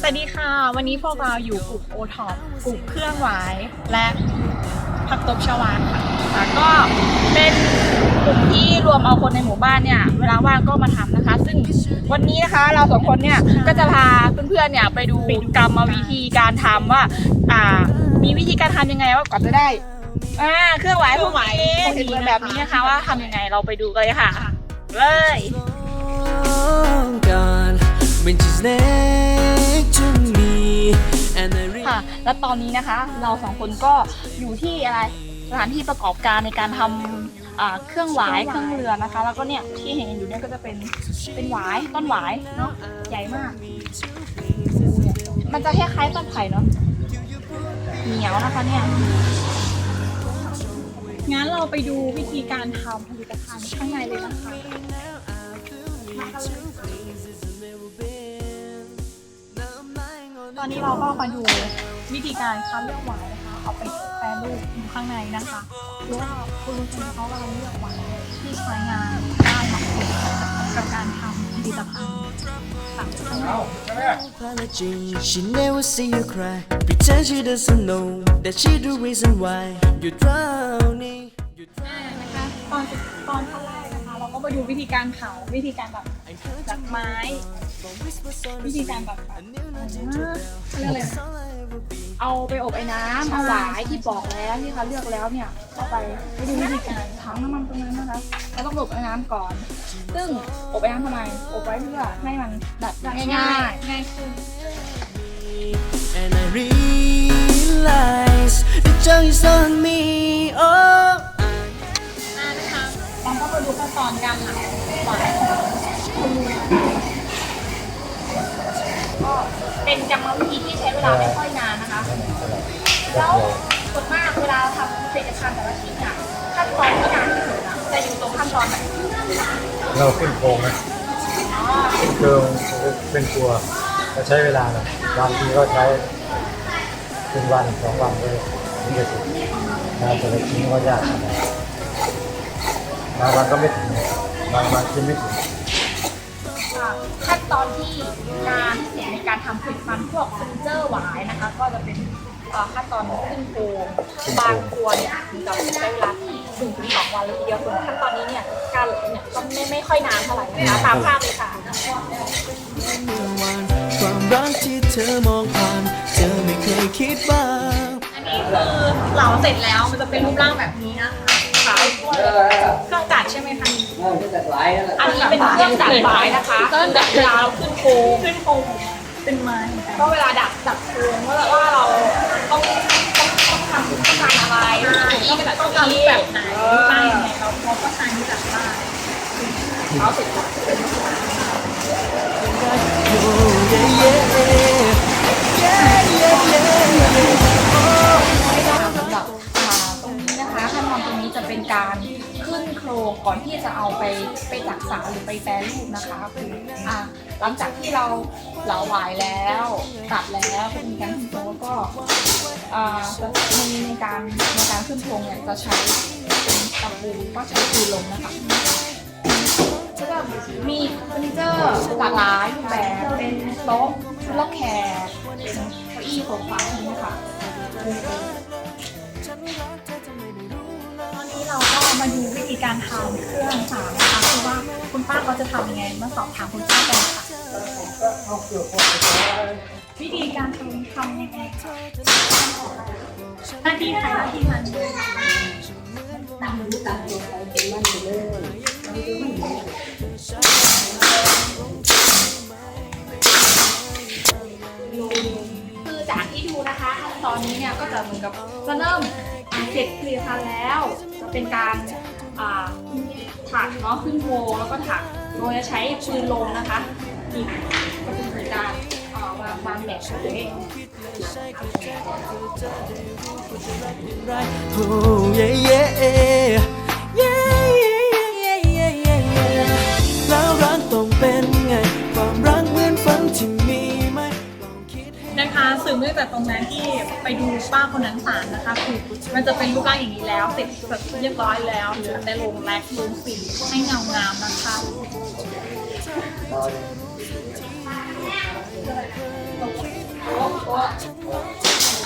สวัสดีค่ะ วันนี้พวกเราอยู่กลุ่มโอท็อปกลุ่มเครื่องหวายและผักตบชวาค่ะแล้วก็เป็นกลุ่มที่รวมเอาคนในหมู่บ้านเนี่ย เวลาว่างก็มาทำนะคะ ซึ่งวันนี้นะคะเราสองคนเนี่ยก็จะพาเพื่อนๆเนี่ยไปดูกรรมวิธีการทำว่าอ่า มีวิธีการทำยังไงว่าก่อนจะได้อ่าเครื่องหวายพวกนี้เป็นแบบนี้นะคะว่าทำยังไงเราไปดูกันเลยค่ะ เลย to me and I really ค่ะ และตอนนี้นะคะ เราสองคนก็อยู่ที่อะไรสถานที่ประกอบการในการทำอ่าเครื่องหวายเครื่องเรือนะคะ แล้วก็เนี่ยที่เห็นอยู่เนี่ยก็จะเป็นเป็นหวายต้นหวายเนาะใหญ่มาก มันจะคล้ายๆต้นไผ่เนาะเหนียวนะคะเนี่ย งั้นเราไปดูวิธีการทำผลิตภัณฑ์ข้างในเลยนะคะ อนนี้เราก็มาดูวิธีการคัดเลือกหวายนะคะ เอาไปแปรรูปอยู่ข้างในนะคะหรือว่าคุณรู้ไหมคะว่าเราเลือกหวายที่ใช้งานได้เหมาะสมกับการทำผลิตภัณฑ์ค่างใน apology. She never see you cry. Pretend she doesn't know that she the reason why you're drowning. You're อ่านะคะตอนตอนขั้นแรกนะคะ เราก็มาดูวิธีการเผาวิธีการแบบจากไม้ วิธีการแบบแบบเขาเรียกอะไรนะเอาไปอบไอ้น้ำเอาหวายที่ปอกแล้วที่เขาเลือกแล้วเนี่ยเอาไปไปดูวิธีการถังน้ำมันตรงนั้นนะคะเราต้องอบไอ้น้ำก่อน ซึ่งอบไอ้น้ำทำไมอบไว้เพื่อให้มันแบบง่ายๆง่ายขึ้น And I realize the joy is on me. Oh. อ่านะคะเราก็มาดูขั้นตอนการหมักหวายก็ เป็นกรรมวิธีที่ใช้เวลาไม่ค่อยนานนะคะ แล้วส่วนมากเวลาทำผลิตภัณฑ์แต่ละชิ้นเนี่ยขั้นตอนที่นานที่สุดนะจะอยู่ตรงขั้นตอนไหนเราขึ้นโครงนะอ๋อขึ้นโครงเป็นตัวก็ใช้เวลานะบางทีก็ใช้เป็นวันสองวันเลยถึงจะถึงงานแต่ละชิ้นก็ยากนะบางวันก็ไม่ถึงบางวันชิ้นไม่ถึง ตอนที่นานที่สุดในการทำผลิตภัณฑ์พวกเฟอร์นิเจอร์หวายนะคะ ก็จะเป็นเอ่อขั้นตอนขึ้นโครงบางตัวเนี่ยถึงจะใช้เวลาที่หนึ่งถึงสองวันเลยทีเดียวส่วนขั้นตอนนี้เนี่ยการเนี่ยก็ไม่ไม่ค่อยนานเท่าไหร่นะคะตามภาพเลยค่ะวันความรักที่เธอมองผ่านเธอไม่เคยคิดบ้างอันนี้คือเหลาเสร็จแล้วมันจะเป็นรูปร่างแบบนี้นะคะค่ะ เครื่องจักรใช่ไหมคะอันนี้เป็นเครื่องจักรไม้นะคะเครื่องจักรเวลาเราขึ้นโค้งขึ้นโค้งเป็นไม้ก็เวลาดักดักโค้งว่าว่าเรา ก่อนที่จะเอาไปไปจักสารหรือไปแปรรูปนะคะคืออ่าหลังจากที่เราเหลาหวายแล้วตัดแล้วเป็นการขึ้นโครงแล้วก็อ่าจะในในการในการขึ้นโครงเนี่ยจะใช้เป็นตะปูก็ใช้ปูลงนะคะแล้วก็มีเฟอร์นิเจอร์หลากหลายรูปแบบเป็นโต๊ะล็อกแขกเป็นเก้าอี้โซฟาอะไรนี้ค่ะ มาดูวิธีการทำเครื่องสามนะคะคือว่าคุณป้าเขาจะทำยังไงมาสอบถามคุณป้ากันค่ะวิธีการทำทำยังไงคะหน้าที่ใครหน้าที่มันเลยคือจากที่ดูนะคะขั้นตอนนี้เนี่ยก็จะเหมือนกับจะเริ่ม เสร็จผลิตภัณฑ์แล้ว จะเป็นการถักเนาะขึ้นโวแล้วก็ถักโดยจะใช้ปืนลมนะคะอีกก็เป็นการอ่าวางวางแบบเลย Oh yeah yeah ตรงนั้นที่ไปดูป้าคนนั้นสารนะคะ คือมันจะเป็นรูปร่างอย่างนี้แล้วเสร็จแบบเรียบร้อยแล้วเหลือแต่ลงแลกลงสีให้เงางามนะคะ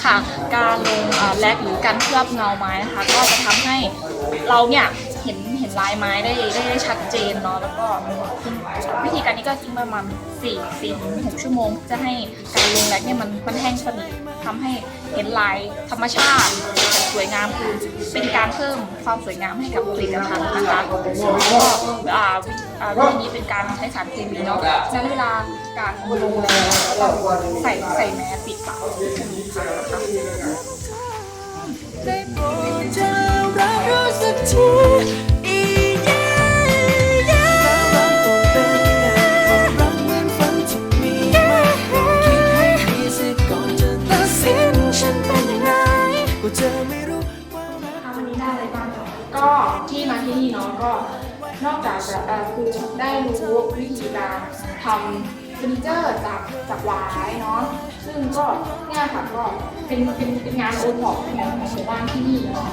ค่ะการลงแลกหรือการเคลือบเงาไม้นะคะ ก็จะทำให้เราเนี่ย เห็นเห็นลายไม้ได้ได้ได้ชัดเจนเนาะแล้วก็วิธีการนี้ก็ทิ้งประมาณ4 4ถึง6ชั่วโมง จะให้การลงแลกเนี่ยมันมันแห้งสนิททำให้เห็นลายธรรมชาติสวยงามคือเป็นการเพิ่มความสวยงามให้กับผลิตภัณฑ์นะคะก็อ่าอ่าวิธีนี้เป็นการใช้สารเคมีเนาะฉะนั้เวลาการลงแลก็ต้องใส่ใส่แมสปิดปากนะคะ ก็จะไม่รู้ว่ารักทำวันนี้ได้อะไรบ้างก็ที่มาที่นี่เนาะก็นอกจากจะเอ่อคือได้รู้วิธีการทำเฟอร์นิเจอร์จากจากหวายเนาะซึ่งก็เนี่ยค่ะก็เป็นเป็นเป็นงานโอท็อปของของหมู่บ้านที่นี่เนาะ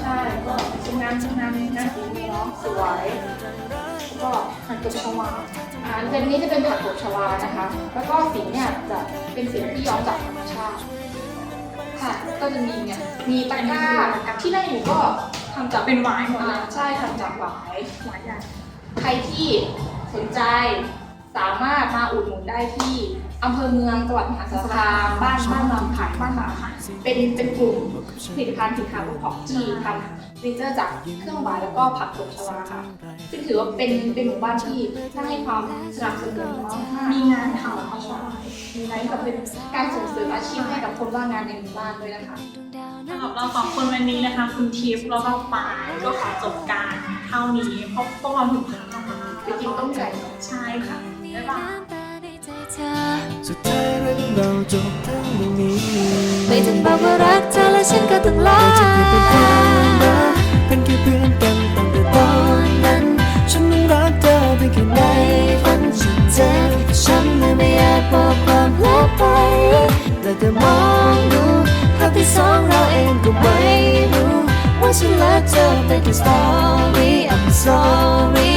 ใช่ก็เป็นงานงานงานฝีมือเนาะสวยแล้วก็ผัดกบชวาอ่าอันนี้จะเป็นผัดกบชวานะคะ แล้วก็สีเนี่ยจะเป็นสีที่ย้อมจากธรรมชาติ ค่ะ ก็จะมีเนี่ยมีตะกร้าที่ได้อยู่ก็ทำจากเป็นหวายหมดเลยใช่ทำจากหวายหวายใหญ่ใครที่สนใจสามารถมาอุดหนุนได้ที่ อำเภอเมืองจังหวัดมหาสารคามบ้านบ้านลำผักบ้านลำผักเป็นเป็นกลุ่มผลิตภัณฑ์สินค้าอุปโภคที่ทำฟิเจอร์จากเครื่องหวายแล้วก็ผักตบชวาค่ะซึ่งถือว่าเป็นเป็นหมู่บ้านที่ท่านให้ความสนับสนุนมากๆมีงานทำเขาชอบมีอะไรแบบเป็นการส่งเสริมอาชีพให้กับคนว่างงานในหมู่บ้านด้วยนะคะสำหรับเราสองคนวันนี้นะคะ คุณทิพย์แล้วก็ปายก็ขอจบการเท่านี้เพราะพวกเราถึงพักนะคะไปกินต้มไก่ใช่ค่ะบ๊ายบาย สุดท้ายเรื่องเราจบทั้งตรงนี้ไม่ถึงบอกว่ารักเธอและฉันก็ต้องลาเราจะเปลี่ยนเป็นความรักเป็นแค่เพื่อนกันตั้งแต่ตอนนั้น ฉันต้องรักเธอเพียงแค่ไหนในฝันฉันเจ็บฉันเลยไม่อาจบอกความลับไป แต่แต่มองดูภาพที่สองเราเองก็ไม่รู้ว่าฉันรักเธอเป็นแค่ story I'm sorry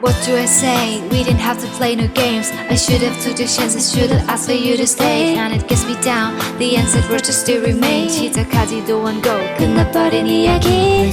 What you are saying, we didn't have to play no games. I should have took the chances. I should have asked for you to stay. And it gets me down, the answer were to still remain. 시작하지도 않고 끝나버린 이야기.